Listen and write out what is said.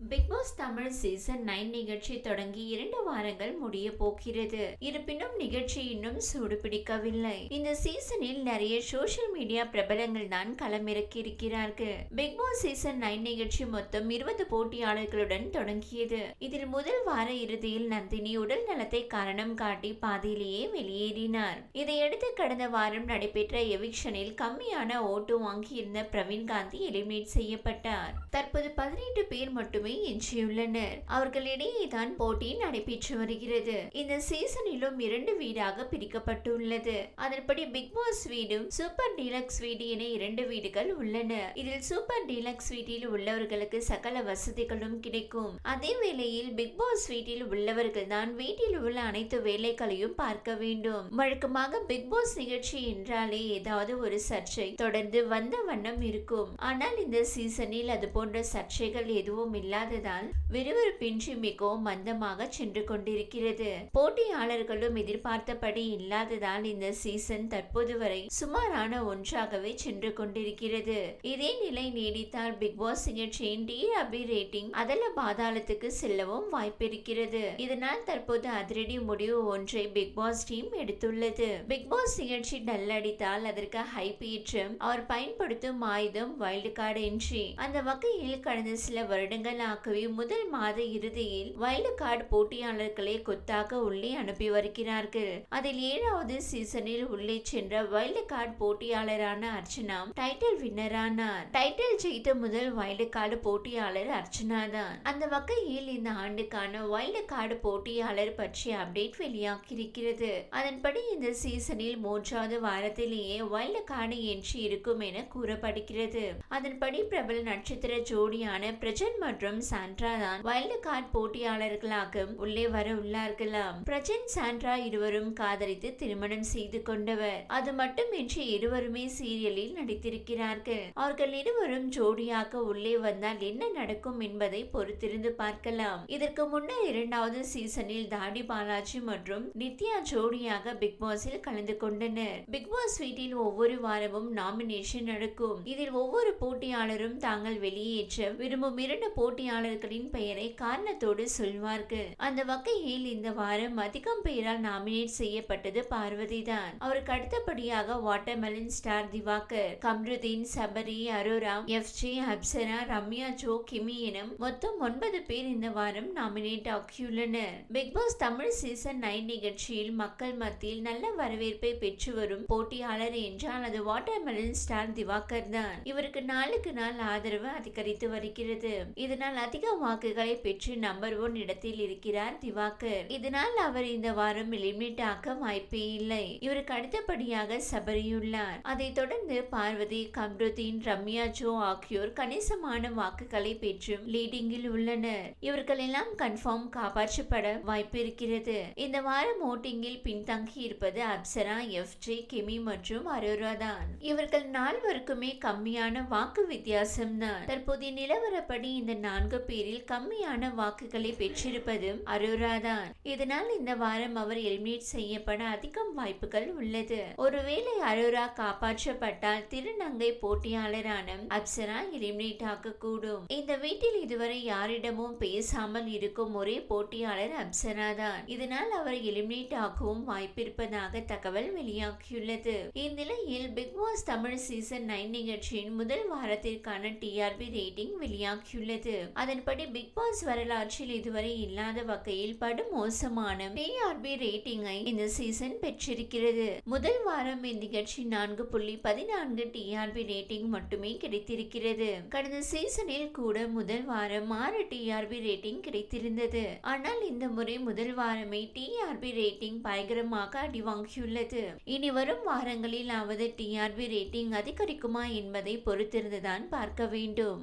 Bigg Boss Tamil season nine நிகழ்ச்சி தொடங்கி இரண்டு வாரங்கள் முடிய போகிறது. இருப்பினும் நிகழ்ச்சி இன்னும் சூடு பிடிக்கவில்லை இந்த சீசனில் நிறைய சோசியல் மீடியா பிரபலங்கள் தான் களமிறக்கி இருக்கிறார்கள் பிக் பாஸ் சீசன் நைன் நிகழ்ச்சி மொத்தம் இருபது போட்டியாளர்களுடன் தொடங்கியது. இதில் முதல் வார இறுதியில் நந்தினி உடல் நலத்தை காரணம் காட்டி பாதியிலேயே வெளியேறினார். இதையடுத்து கடந்த வாரம் நடைபெற்ற எவிக்ஷனில் கம்மியான ஓட்டு வாங்கியிருந்த பிரவீன் காந்தி எலிமினேட் செய்யப்பட்டார். தற்போது பதினெட்டு பேர் மட்டும் எஞ்சியுள்ளனர். அவர்களிடையே தான் போட்டி நடைபெற்று வருகிறது. இந்த சீசனிலும் இரண்டு வீடாக பிரிக்கப்பட்டுள்ளது. அதன்படி பிக் பாஸ் வீடும் சூப்பர் டீலக்ஸ் வீடு என இரண்டு வீடுகள் உள்ளன. இதில் சூப்பர் டீலக்ஸ் வீட்டில் உள்ளவர்களுக்கு சகல வசதிகளும் கிடைக்கும். அதே வேளையில் பிக் பாஸ் வீட்டில் உள்ளவர்கள் தான் வீட்டில் உள்ள அனைத்து வேலைகளையும் பார்க்க வேண்டும். வழக்கமாக பிக் பாஸ் நிகழ்ச்சி என்றாலே ஏதாவது ஒரு சர்ச்சை தொடர்ந்து வந்த வண்ணம் இருக்கும். ஆனால் இந்த சீசனில் அது போன்ற சர்ச்சைகள் எதுவும் இல்லை. இல்லாததால் விறுவிறுப்பின்றி மிகவும் மந்தமாக சென்று கொண்டிருக்கிறது. போட்டியாளர்களும் எதிர்பார்த்தபடி இல்லாததால் இந்த சீசன் தற்போது வரை சுமாரான ஒன்றாகவே சென்று கொண்டிருக்கிறது. இதே நிலை நீடித்தால் பிக் பாஸ் நிகழ்ச்சியின் ரேட்டிங் அதல பாதாளத்துக்கு செல்லவும் வாய்ப்பிருக்கிறது. இதனால் தற்போது அதிரடி முடிவு ஒன்றை பிக் பாஸ் டீம் எடுத்துள்ளது. பிக் பாஸ் நிகழ்ச்சி டல்லடித்தால் அதற்கு ஹைப் ஏற்றம் அவர் பயன்படுத்தும் ஆயுதம் வைல்டு கார்டு என்ட்ரி அந்த வகையில் கடந்த சில வருடங்கள் வருடங்களாகவே முதல் மாத இறுதியில் வைல்டு கார்டு போட்டியாளர்களை கொத்தாக உள்ளே அனுப்பி வருகிறார்கள். அதில் ஏழாவது சீசனில் உள்ளே சென்ற வைல்டு கார்டு போட்டியாளரான அர்ச்சனா டைட்டில் வின்னரானார். டைட்டில் ஜெயித்த முதல் வைல்டு கார்டு போட்டியாளர் அர்ச்சனா தான். அந்த வகையில் இந்த ஆண்டுக்கான வைல்டு கார்டு போட்டியாளர் பற்றிய அப்டேட் வெளியாகியிருக்கிறது. அதன்படி இந்த சீசனில் மூன்றாவது வாரத்திலேயே வைல்டு கார்டு என்ட்ரி இருக்கும் என கூறப்படுகிறது. அதன்படி பிரபல நட்சத்திர ஜோடியான பிரஜன் மற்றும் மற்றும் சாண்ட்ரா தான் வைல்டு கார்டு போட்டியாளர்களாக உள்ளே வர உள்ளார்களாம். பிரஜன் சாண்ட்ரா இருவரும் காதலித்து திருமணம் செய்து கொண்டவர். அது மட்டுமின்றி இருவருமே சீரியலில் நடித்திருக்கிறார்கள். அவர்கள் இருவரும் ஜோடியாக உள்ளே வந்தால் என்ன நடக்கும் என்பதை பொறுத்திருந்து பார்க்கலாம். இதற்கு முன்னர் இரண்டாவது சீசனில் தாடி பாலாஜி மற்றும் நித்யா ஜோடியாக பிக் பாஸில் கலந்து கொண்டனர். பிக் பாஸ் வீட்டில் ஒவ்வொரு வாரமும் நாமினேஷன் நடக்கும். இதில் ஒவ்வொரு போட்டியாளரும் தாங்கள் வெளியேற்ற விரும்பும் இரண்டு போட்டி போட்டியாளர்களின் பெயரை காரணத்தோடு சொல்வார்கள். அந்த வகையில் இந்த வாரம் அதிகம் பெயரால் நாமினேட் செய்யப்பட்டது பார்வதி தான். அவருக்கு அடுத்தபடியாக watermelon star Divakar Kamrudeen Sabari Aurora F J Apsara Ramya Joe Kemy எனும் மொத்தம் ஒன்பது பேர் இந்த வாரம் nominate ஆகியுள்ளனர். Bigg Boss Tamil season nine நிகழ்ச்சியில் மக்கள் மத்தியில் நல்ல வரவேற்பை பெற்று வரும் போட்டியாளர் என்றால் அது வாட்டர்மெலன் ஸ்டார் திவாகர் தான். இவருக்கு நாளுக்கு நாள் ஆதரவு அதிகரித்து வருகிறது. இதனால் அதிக வாக்குகளை பெற்று நம்பர் ஒன் இடத்தில் இருக்கிறார் திவாகர். இதனால் அவர் இந்த வாரம் எலிமினேட் ஆக வாய்ப்பே இல்லை. இவருக்கு அடுத்தபடியாக சபரியுள்ளார். அதைத் தொடர்ந்து பார்வதி கம்ருதீன் ரம்யா ஜோ ஆகியோர் கணிசமான வாக்குகளை பெற்றும் லீடிங்கில் உள்ளனர். இவர்கள் எல்லாம் கன்ஃபார்ம் காப்பாற்றப்பட வாய்ப்பு இருக்கிறது. இந்த வாரம் ஓட்டிங்கில் பின்தங்கி இருப்பது அப்சரா எஃப் ஜே கெமி மற்றும் அரோரா தான். இவர்கள் நால்வருக்குமே கம்மியான வாக்கு வித்தியாசம் தான் தற்போதைய நிலவரப்படி இந்த நான்கு பேரில் கம்மியான வாக்குகளை பெற்றிருப்பதும் அரோரா தான் இதனால் இந்த வாரம் அவர் எலிமினேட் செய்யப்பட அதிகம் வாய்ப்புகள் உள்ளது. ஒருவேளை அரோரா காப்பாற்றப்பட்டால் திருநங்கை போட்டியாளரான அப்சரா எலிமினேட் ஆகக்கூடும். இந்த வீட்டில் இதுவரை யாரிடமும் பேசாமல் இருக்கும் ஒரே போட்டியாளர் அப்சரா தான் இதனால் அவர் எலிமினேட் ஆகவும் வாய்ப்பிருப்பதாக தகவல் வெளியாகியுள்ளது. இந்நிலையில் Bigg Boss Tamil season nine நிகழ்ச்சியின் முதல் வாரத்திற்கான டிஆர்பி ரேட்டிங் வெளியாகியுள்ளது. அதன்படி பிக் பாஸ் வரலாற்றில் இதுவரை இல்லாத வகையில் படுமோசமான டிஆர்பி ரேட்டிங்கை இந்த சீசன் பெற்றிருக்கிறது. முதல் வாரம் இந்நிகழ்ச்சி நான்கு புள்ளி பதினான்கு டிஆர்பி ரேட்டிங் மட்டுமே கிடைத்திருக்கிறது. கடந்த சீசனில் கூட முதல் வாரம் ஆறு டிஆர்பி ரேட்டிங் கிடைத்திருந்தது. ஆனால் இந்த முறை முதல் வாரமே டிஆர்பி ரேட்டிங் பயங்கரமாக அடிவாங்கியுள்ளது. இனி வரும் வாரங்களில் ஆவது டிஆர்பி ரேட்டிங் அதிகரிக்குமா என்பதை பொறுத்திருந்துதான் பார்க்க வேண்டும்.